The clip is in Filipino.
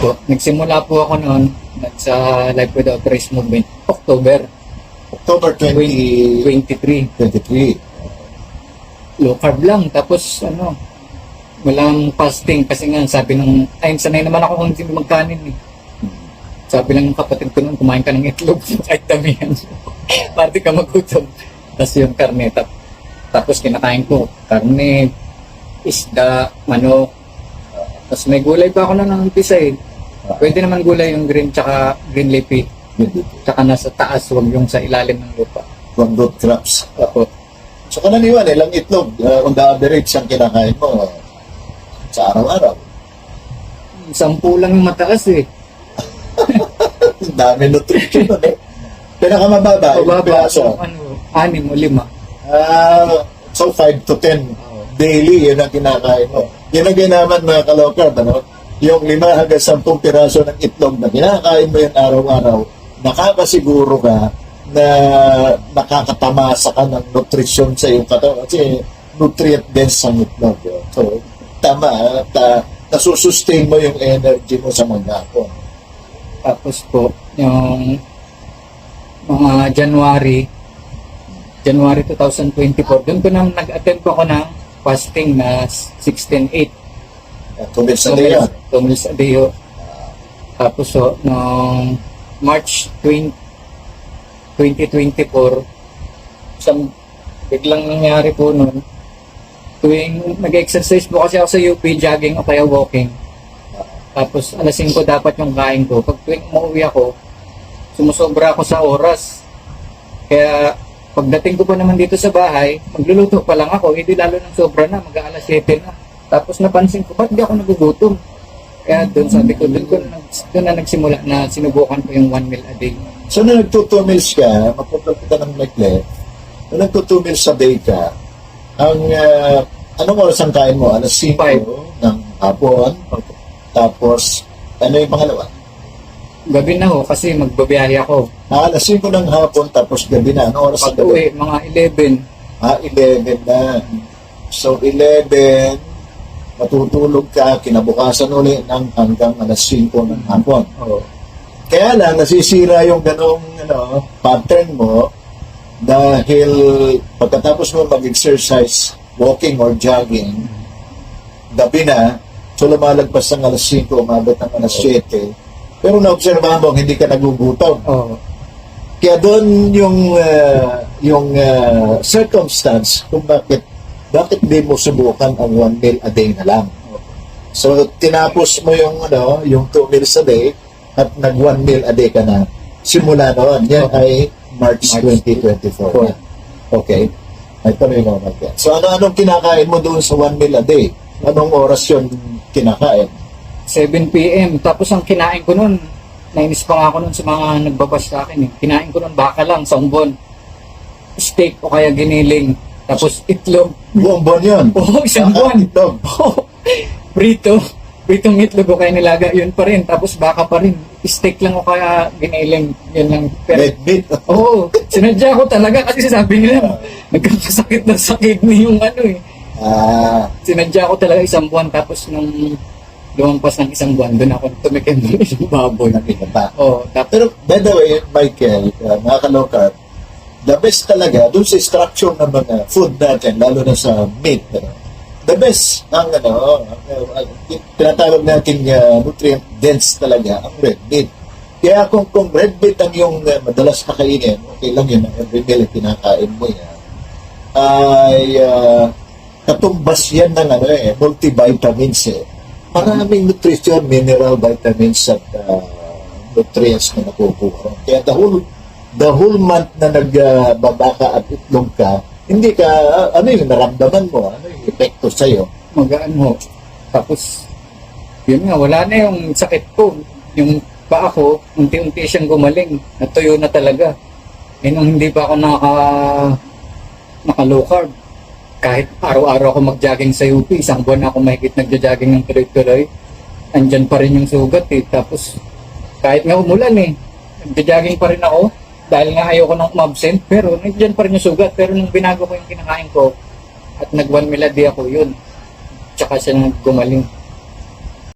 po. Nagsimula po ako noon sa Life Without Race Movement, October October 2023. 23. Low carb lang. Tapos ano, walang fasting kasi nga sabi ng, ay sanay naman ako kung hindi magkanin eh. Sabi lang ng kapatid ko noon, kumain ka ng itlog kahit damihan. Party ka magutom. Tapos yung karne. Tap, tapos kinakain ko, karne, isda, manok. Tapos may gulay pa ako na ng umpisa eh. Pwede naman gulay yung green tsaka green leafy. Tsaka nasa taas, huwag yung sa ilalim ng lupa. From root crops. Ako, So kananiwan, ilang itlog uh, on the average ang kinakain mo uh, sa araw-araw. sampu lang yung mataas eh. Ang dami nutrition nun eh. Pinakamababa, ilang piraso. ano, anim o lima. Ah, so 5 to 10 daily, yun ang kinakain mo. Yun ang ginaman mga kalokard, ano? Yung 5 hanggang 10 piraso ng itlog na kinakain mo yan araw-araw, nakakasiguro ka na nakakatamasa ka ng nutrition sa iyong katawan kasi nutrient dense ang itlog. yun. So, tama, ta, nasusustain mo yung energy mo sa mga hapon. Tapos po, yung mga January, January 2024, doon ko nang nag-attend po ako ng fasting na 16-8. Two meals a day ho. Tapos so, noong March 20, 2024, isang biglang nangyari po noon, tuwing nag-exercise po kasi ako sa UP, jogging o kaya walking. Tapos alas 5 dapat yung kain ko. Pag tuwing umuwi ako, sumusobra ako sa oras. Kaya pagdating ko pa naman dito sa bahay, magluluto pa lang ako, hindi lalo ng sobra na, mag-aalas 7 na. Tapos napansin ko, ba't di ako nagugutom? Kaya doon sabi ko, doon, ko na, doon na nagsimula na sinubukan ko yung one meal a day. So, nung nagtutu meals ka, mapunta ka ng neglect, nung nagtutu meals sa day ka, ang, ah, anong oras ang kain mo? Alas 5 Five. ng hapon. Tapos, ano yung pangalawa? Gabi na ho, kasi magbabiyahe ako. Ah, alas 5 ng hapon, tapos gabi na. Anong oras ang Pag gabi? uwi, mga 11, Ah, 11 na. So, 11, matutulog ka, kinabukasan uli ng hanggang alas 5 ng hapon. oh, Kaya lang, nasisira yung ganong ano, pattern mo dahil pagkatapos mo mag-exercise, walking or jogging, gabi na, so lumalagpas ng alas 5, umabot ng alas 7, pero naobserbahan mo, hindi ka nagugutom. oh, Kaya doon yung ah, yung ah, circumstance kung bakit bakit di mo subukan ang one meal a day na lang. So tinapos mo yung ano, yung two meals a day at nag one meal a day ka na. Simula noon, yan ay March, March 2024. Four. yan. Okay. Ay tuloy mo natin. So ano-anong kinakain mo doon sa one meal a day? Anong oras yun kinakain? 7 p.m. Tapos ang kinain ko nun, nainis pa nga ako nun sa mga nagbabas sa akin. Eh. Kinain ko nun baka lang, songbon, steak o kaya giniling. Tapos itlog. Buong buwan yun. Oo, isang Ah, buwan. itlog. Prito. Pritong itlog o kaya nilaga, yun pa rin. Tapos baka pa rin. Steak lang o kaya giniling. Yun lang. Pero, Red meat. oo, sinadya ko talaga kasi sabi nila, nagkakasakit na sa kidney yung ano eh. Ah, Sinadya ko talaga isang buwan tapos nung lumampas ng isang buwan, doon ako tumikim ng isang baboy. nakikita. Oo, tapos Pero by the way, Michael, uh, mga kalokar, the best talaga, dun sa structure ng mga food natin, lalo na sa meat, ano, the best ang ano, ang, tinatawag natin uh, nutrient dense talaga, ang red meat. Kaya kung, kung red meat ang yung uh, madalas kakainin, okay lang yun, every meal kinakain mo yan, ay uh, katumbas yan ng ano eh, multivitamins eh. Maraming nutrition, mineral, vitamins at uh, nutrients na nakukuha. Kaya the whole the whole month na nagbaba ka at itlog ka, hindi ka, ano yung naramdaman mo, ano yung epekto sa'yo. magaan ho. Tapos, yun nga, wala na yung sakit ko. Yung paa ko, unti-unti siyang gumaling. Natuyo na talaga. Eh, nung hindi pa ako naka, naka low carb, kahit araw-araw ako mag-jogging sa UP, isang buwan na ako mahigit nagja-jogging ng tuloy-tuloy, andyan pa rin yung sugat eh. Tapos, kahit nga umulan eh, nagja-jogging pa rin ako, dahil nga ayoko nang umabsent, pero nandiyan pa rin yung sugat. Pero nung binago ko yung kinakain ko, at nag one meal a day ako, yun. Tsaka siya gumaling.